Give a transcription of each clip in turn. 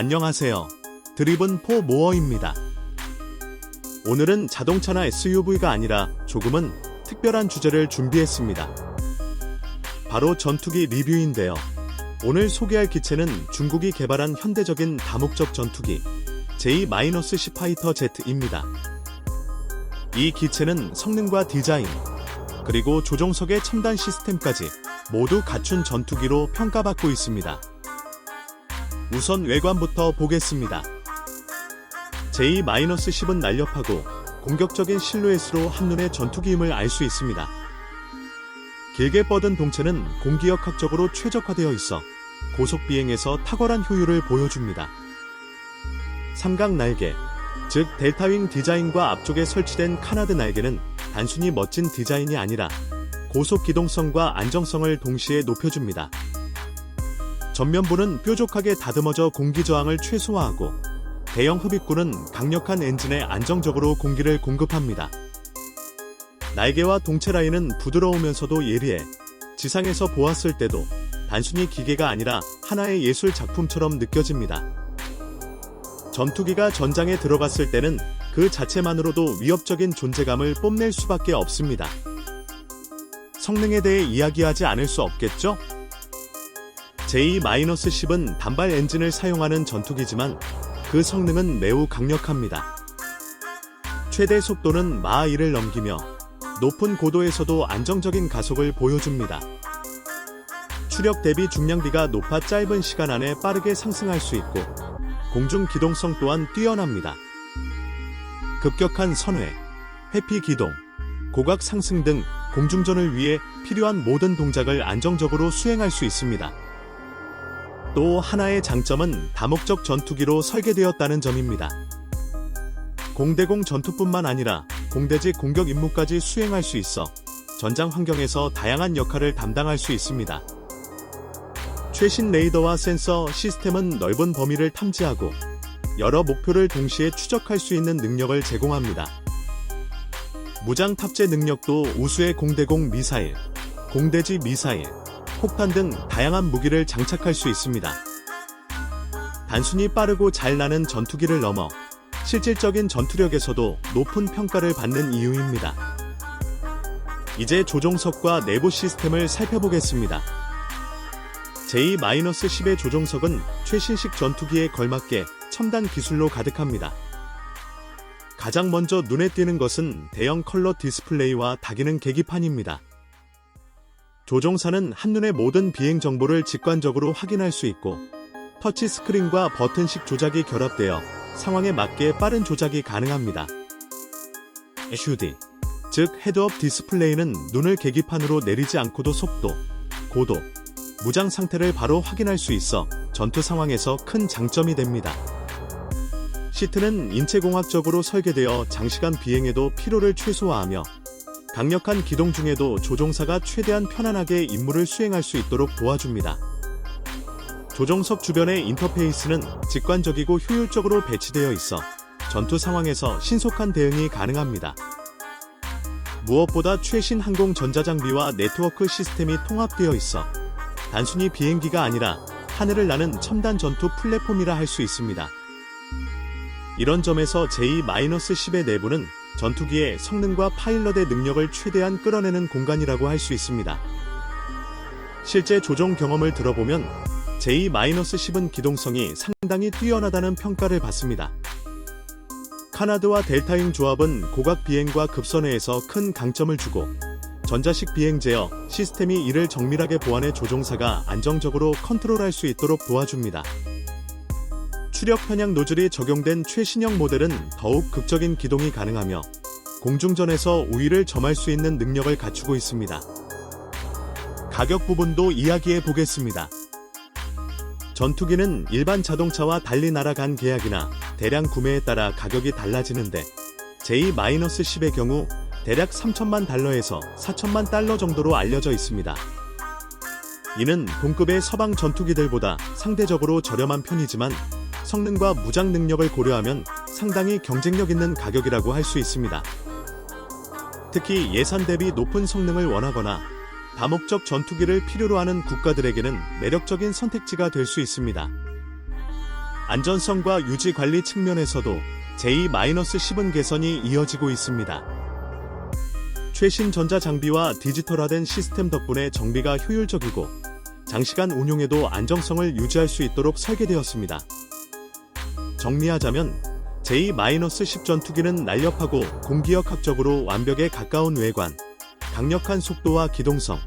안녕하세요. 드리븐 포 모어입니다. 오늘은 자동차나 SUV가 아니라 조금은 특별한 주제를 준비했습니다. 바로 전투기 리뷰인데요. 오늘 소개할 기체는 중국이 개발한 현대적인 다목적 전투기 J-10 파이터 Z입니다. 이 기체는 성능과 디자인, 그리고 조종석의 첨단 시스템까지 모두 갖춘 전투기로 평가받고 있습니다. 우선 외관부터 보겠습니다. J-10은 날렵하고 공격적인 실루엣으로 한눈에 전투기임을 알 수 있습니다. 길게 뻗은 동체는 공기역학적으로 최적화되어 있어 고속 비행에서 탁월한 효율을 보여줍니다. 삼각 날개, 즉 델타윙 디자인과 앞쪽에 설치된 카나드 날개는 단순히 멋진 디자인이 아니라 고속 기동성과 안정성을 동시에 높여줍니다. 전면부는 뾰족하게 다듬어져 공기 저항을 최소화하고 대형 흡입구는 강력한 엔진에 안정적으로 공기를 공급합니다. 날개와 동체 라인은 부드러우면서도 예리해 지상에서 보았을 때도 단순히 기계가 아니라 하나의 예술 작품처럼 느껴집니다. 전투기가 전장에 들어갔을 때는 그 자체만으로도 위협적인 존재감을 뽐낼 수밖에 없습니다. 성능에 대해 이야기하지 않을 수 없겠죠? J-10은 단발 엔진을 사용하는 전투기지만 그 성능은 매우 강력합니다. 최대 속도는 마하 1을 넘기며 높은 고도에서도 안정적인 가속을 보여줍니다. 추력 대비 중량비가 높아 짧은 시간 안에 빠르게 상승할 수 있고 공중 기동성 또한 뛰어납니다. 급격한 선회, 회피 기동, 고각 상승 등 공중전을 위해 필요한 모든 동작을 안정적으로 수행할 수 있습니다. 또 하나의 장점은 다목적 전투기로 설계되었다는 점입니다. 공대공 전투뿐만 아니라 공대지 공격 임무까지 수행할 수 있어 전장 환경에서 다양한 역할을 담당할 수 있습니다. 최신 레이더와 센서 시스템은 넓은 범위를 탐지하고 여러 목표를 동시에 추적할 수 있는 능력을 제공합니다. 무장 탑재 능력도 우수의 공대공 미사일, 공대지 미사일, 폭탄 등 다양한 무기를 장착할 수 있습니다. 단순히 빠르고 잘 나는 전투기를 넘어 실질적인 전투력에서도 높은 평가를 받는 이유입니다. 이제 조종석과 내부 시스템을 살펴보겠습니다. J-10의 조종석은 최신식 전투기에 걸맞게 첨단 기술로 가득합니다. 가장 먼저 눈에 띄는 것은 대형 컬러 디스플레이와 다기능 계기판입니다. 조종사는 한눈에 모든 비행 정보를 직관적으로 확인할 수 있고 터치 스크린과 버튼식 조작이 결합되어 상황에 맞게 빠른 조작이 가능합니다. HUD, 즉 헤드업 디스플레이는 눈을 계기판으로 내리지 않고도 속도, 고도, 무장 상태를 바로 확인할 수 있어 전투 상황에서 큰 장점이 됩니다. 시트는 인체공학적으로 설계되어 장시간 비행에도 피로를 최소화하며 강력한 기동 중에도 조종사가 최대한 편안하게 임무를 수행할 수 있도록 도와줍니다. 조종석 주변의 인터페이스는 직관적이고 효율적으로 배치되어 있어 전투 상황에서 신속한 대응이 가능합니다. 무엇보다 최신 항공 전자장비와 네트워크 시스템이 통합되어 있어 단순히 비행기가 아니라 하늘을 나는 첨단 전투 플랫폼이라 할 수 있습니다. 이런 점에서 J-10의 내부는 전투기의 성능과 파일럿의 능력을 최대한 끌어내는 공간이라고 할 수 있습니다. 실제 조종 경험을 들어보면 J-10은 기동성이 상당히 뛰어나다는 평가를 받습니다. 카나드와 델타잉 조합은 고각 비행과 급선회에서 큰 강점을 주고 전자식 비행 제어 시스템이 이를 정밀하게 보완해 조종사가 안정적으로 컨트롤할 수 있도록 도와줍니다. 추력 편향 노즐이 적용된 최신형 모델은 더욱 극적인 기동이 가능하며 공중전에서 우위를 점할 수 있는 능력을 갖추고 있습니다. 가격 부분도 이야기해 보겠습니다. 전투기는 일반 자동차와 달리 날아간 계약이나 대량 구매에 따라 가격이 달라지는데 J-10의 경우 대략 3천만 달러에서 4천만 달러 정도로 알려져 있습니다. 이는 동급의 서방 전투기들보다 상대적으로 저렴한 편이지만 성능과 무장 능력을 고려하면 상당히 경쟁력 있는 가격이라고 할 수 있습니다. 특히 예산 대비 높은 성능을 원하거나 다목적 전투기를 필요로 하는 국가들에게는 매력적인 선택지가 될 수 있습니다. 안전성과 유지 관리 측면에서도 J-10은 개선이 이어지고 있습니다. 최신 전자 장비와 디지털화된 시스템 덕분에 정비가 효율적이고 장시간 운용에도 안정성을 유지할 수 있도록 설계되었습니다. 정리하자면 J-10 전투기는 날렵하고 공기역학적으로 완벽에 가까운 외관, 강력한 속도와 기동성,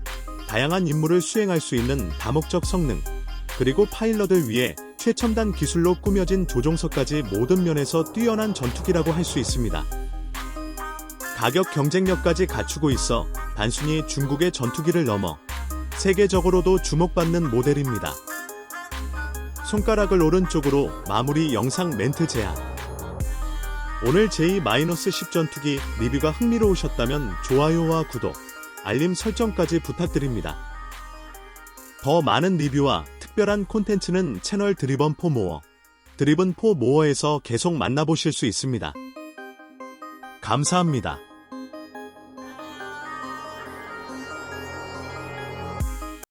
다양한 임무를 수행할 수 있는 다목적 성능, 그리고 파일럿을 위해 최첨단 기술로 꾸며진 조종석까지 모든 면에서 뛰어난 전투기라고 할 수 있습니다. 가격 경쟁력까지 갖추고 있어 단순히 중국의 전투기를 넘어 세계적으로도 주목받는 모델입니다. 손가락을 오른쪽으로 마무리 영상 멘트 제안. 오늘 J-10 전투기 리뷰가 흥미로우셨다면 좋아요와 구독, 알림 설정까지 부탁드립니다. 더 많은 리뷰와 특별한 콘텐츠는 채널 드리번 포 모어, 드리븐 포 모어에서 계속 만나보실 수 있습니다. 감사합니다.